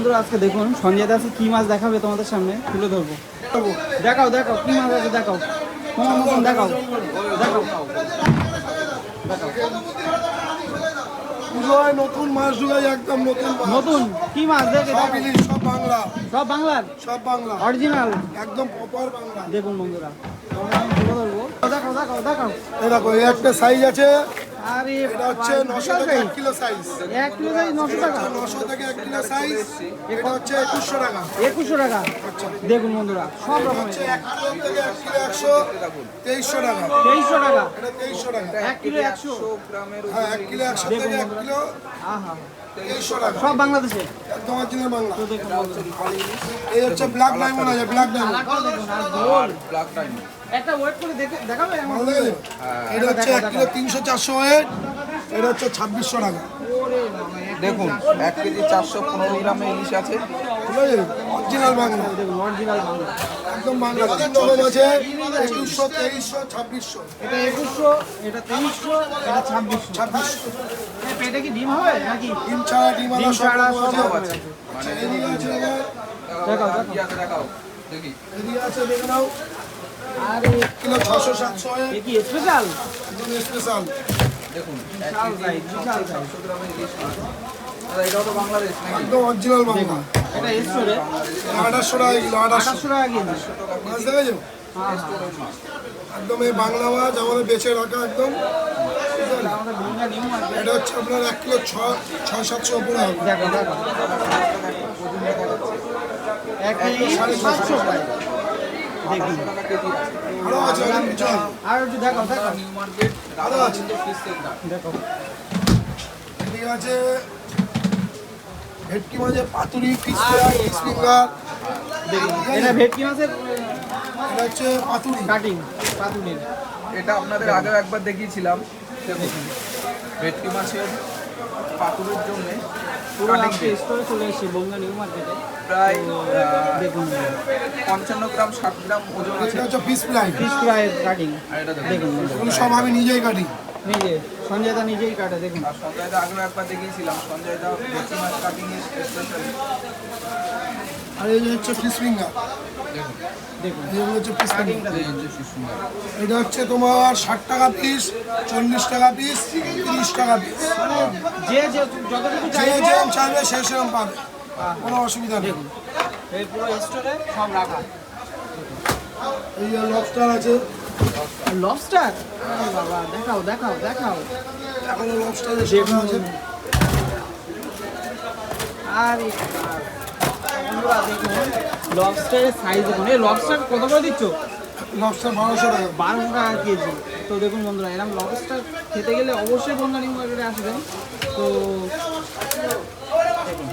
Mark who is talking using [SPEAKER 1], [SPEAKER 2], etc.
[SPEAKER 1] বন্ধুরা আজকে দেখুন সঞ্জয় দাস কি মাছ দেখাবে তোমাদের সামনে? তুলে ধরবো। দেখাও দেখাও কি মাছ আছে দেখাও। তোমার মতন দেখাও দেখাও।
[SPEAKER 2] পুজোয় নতুন মাছ একদম নতুন
[SPEAKER 1] নতুন? কি মাছ? দেখে
[SPEAKER 2] সব। সব বাংলা।
[SPEAKER 1] সব বাংলার?
[SPEAKER 2] সব বাংলা।
[SPEAKER 1] অরিজিনাল
[SPEAKER 2] একদম প্রপার বাংলা।
[SPEAKER 1] দেখুন বন্ধুরা। দেখাও দেখাও দেখাও।
[SPEAKER 2] এই দেখো এই একটা সাইজ আছে।
[SPEAKER 1] আরে
[SPEAKER 2] এটা হচ্ছে
[SPEAKER 1] বাবা,
[SPEAKER 2] নশো
[SPEAKER 1] বিশাল
[SPEAKER 2] থেকে এক কিলো সাইজ
[SPEAKER 1] এক কিলো সাইজ নশো টাকা।
[SPEAKER 2] নশো থেকে এক কিলো সাইজ এটা হচ্ছে একুশশো টাকা।
[SPEAKER 1] একুশশো টাকা? দেখুন বন্ধুরা সব রকমের।
[SPEAKER 2] হচ্ছে এক কিলো থেকে এক কিলো একশো তেইশশো টাকা।
[SPEAKER 1] তেইশশো টাকা?
[SPEAKER 2] এটা তেইশশো টাকা।
[SPEAKER 1] এক কিলো একশো?
[SPEAKER 2] হ্যাঁ এক কিলো একশো থেকে এক কিলো।
[SPEAKER 1] আহা।
[SPEAKER 2] টাকা
[SPEAKER 1] সব বাংলাদেশে?
[SPEAKER 2] একদম অরিজিনাল বাংলা। এই হচ্ছে ব্ল্যাক ডায়মন্ড আছে ব্ল্যাক ডায়মন্ড
[SPEAKER 1] একটা ওয়েট করে দেখাবে
[SPEAKER 2] লাগে এটা হচ্ছে এক কিলো তিনশো চারশো ওয়েট এটা হচ্ছে ছাব্বিশশো টাকা।
[SPEAKER 3] দেখুন এক কেজি চারশো পনেরো গ্রামে ইলিশ আছে।
[SPEAKER 2] ঠিক আছে অরিজিনাল বাংলা
[SPEAKER 1] দেখুন অরিজিনাল বাংলা।
[SPEAKER 2] একদম বাংলা। তিন আছে একুশশো তেইশশো ছাব্বিশশো।
[SPEAKER 1] এটা একুশশো এটা তেইশশো এটা ছাব্বিশশো।
[SPEAKER 2] ছাব্বিশশো।
[SPEAKER 1] পেটে কি ডিম হবে নাকি?
[SPEAKER 2] ডিম ছাড়া ডিম
[SPEAKER 1] ডিম ছাড়া সব
[SPEAKER 2] আছে।
[SPEAKER 1] রকমের আছে।
[SPEAKER 2] আচ্ছা, এদিকে আছে
[SPEAKER 1] দেখাও দেখাও।
[SPEAKER 3] কি আছে দেখাও। দেখি।
[SPEAKER 2] এদিকে আছে দেখে নাও।
[SPEAKER 1] আরে
[SPEAKER 2] কিলো ছশো সাতশো।
[SPEAKER 1] কি স্পেশাল
[SPEAKER 2] একদম স্পেশাল
[SPEAKER 3] দেখুন
[SPEAKER 1] বিশাল সাইজ বিশাল সাইজ
[SPEAKER 3] এটাও তো বাংলাদেশ
[SPEAKER 2] একদম অরিজিনাল বাংলা।
[SPEAKER 1] এটা এসছে
[SPEAKER 2] আঠাশশো টাকা কিলো আঠাশশো
[SPEAKER 1] টাকা কেজি
[SPEAKER 2] মাছ দেখেছ একদম এই বাংলা মাছ আমাদের বেছে রাখা একদম।
[SPEAKER 1] এটা
[SPEAKER 2] হচ্ছে আপনার এক কিলো ছ ছয় সাতশো উপরে হবে।
[SPEAKER 1] দেখো দেখো।
[SPEAKER 3] আরও আছে
[SPEAKER 2] আর
[SPEAKER 1] দেখাও দেখাও
[SPEAKER 2] আরও আছে।
[SPEAKER 1] দেখো।
[SPEAKER 2] এদিকে আছে ভেটকি মাছের পাতুরি ফিশ ফ্রাই ফিশ ফিঙ্গার
[SPEAKER 1] এটা ভেটকি মাছের
[SPEAKER 2] এটা হচ্ছে পাতুরি।
[SPEAKER 1] কাটিং পাতুলির
[SPEAKER 3] এটা আপনাদের আগেও একবার দেখিয়েছিলাম। ভেটকি মাছের পাতুরের জন্য
[SPEAKER 1] পুরো আজকে স্টোরে চলে এসেছি বঙ্গা নিউ মার্কেটে
[SPEAKER 3] প্রায়
[SPEAKER 1] দেখুন।
[SPEAKER 3] পঞ্চান্ন গ্রাম ষাট গ্রাম ওজন আছে।
[SPEAKER 2] এটা হচ্ছে ফিশ ফ্রাই
[SPEAKER 1] ফিশ ফ্রাইয়ের কাটিং
[SPEAKER 3] এটা দেখুন।
[SPEAKER 1] দেখুন।
[SPEAKER 2] সব আমি নিজেই কাটি
[SPEAKER 1] নিজে সঞ্জয় দা নিজেই কাটে দেখুন।
[SPEAKER 3] আর সঞ্জয় দা আগেও একবার দেখিয়েছিলাম সঞ্জয় দা ভেটকি মাছ কাটিং এর স্পেশাল
[SPEAKER 2] আর এই হচ্ছে ফিশ ফিঙ্গার
[SPEAKER 3] দেখুন।
[SPEAKER 1] দেখুন।
[SPEAKER 2] এই হচ্ছে ফিশ ফিঙ্গার। এটা হচ্ছে তোমার ষাট টাকা পিস চল্লিশ টাকা পিস তিরিশ টাকা পিস
[SPEAKER 1] যে যে যতটুকু
[SPEAKER 2] যেরকম চাইবে সে সেরকম পাবে। কোনো অসুবিধা নেই।
[SPEAKER 1] এই পুরো স্টোরে সব রাখা।
[SPEAKER 2] এই লবস্টার আছে
[SPEAKER 1] লবস্টার বাবা দেখাও দেখাও দেখাও।
[SPEAKER 2] এখনও লবস্টারের সেটা আছে
[SPEAKER 1] আরে বন্ধুরা দেখুন লবস্টারের সাইজ দেখুন। এই লবস্টার কত করে দিচ্ছ?
[SPEAKER 2] লবস্টার বারোশো টাকা।
[SPEAKER 1] বারোশো টাকা কেজি। তো দেখুন বন্ধুরা এরকম লবস্টার খেতে গেলে অবশ্যই বন্ধুরা নিউ মার্কেটে আসবেন। তো দেখুন